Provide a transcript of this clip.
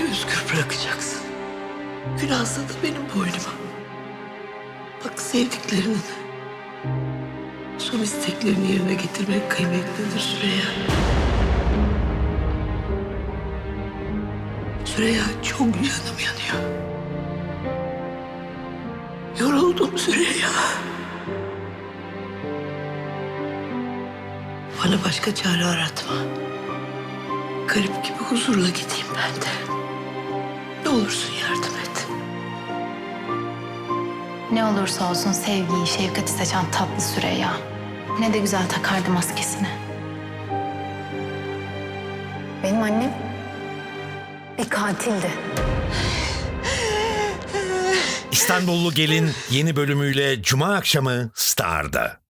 özgür bırakacaksın. Günahsa da benim boynuma. Bak sevdiklerinin son isteklerini yerine getirmek kıymetlidir Süreyya. Süreyya çok canım yanıyor. Yoruldum Süreyya. Bana başka çare aratma. Garip gibi huzurla gideyim ben de. Ne olursun yardım et. Ne olursa olsun sevgiyi, şefkati seçen tatlı Süreyya. Ne de güzel takardı maskesini. Benim annem bir katildi. İstanbullu Gelin yeni bölümüyle Cuma akşamı Star'da.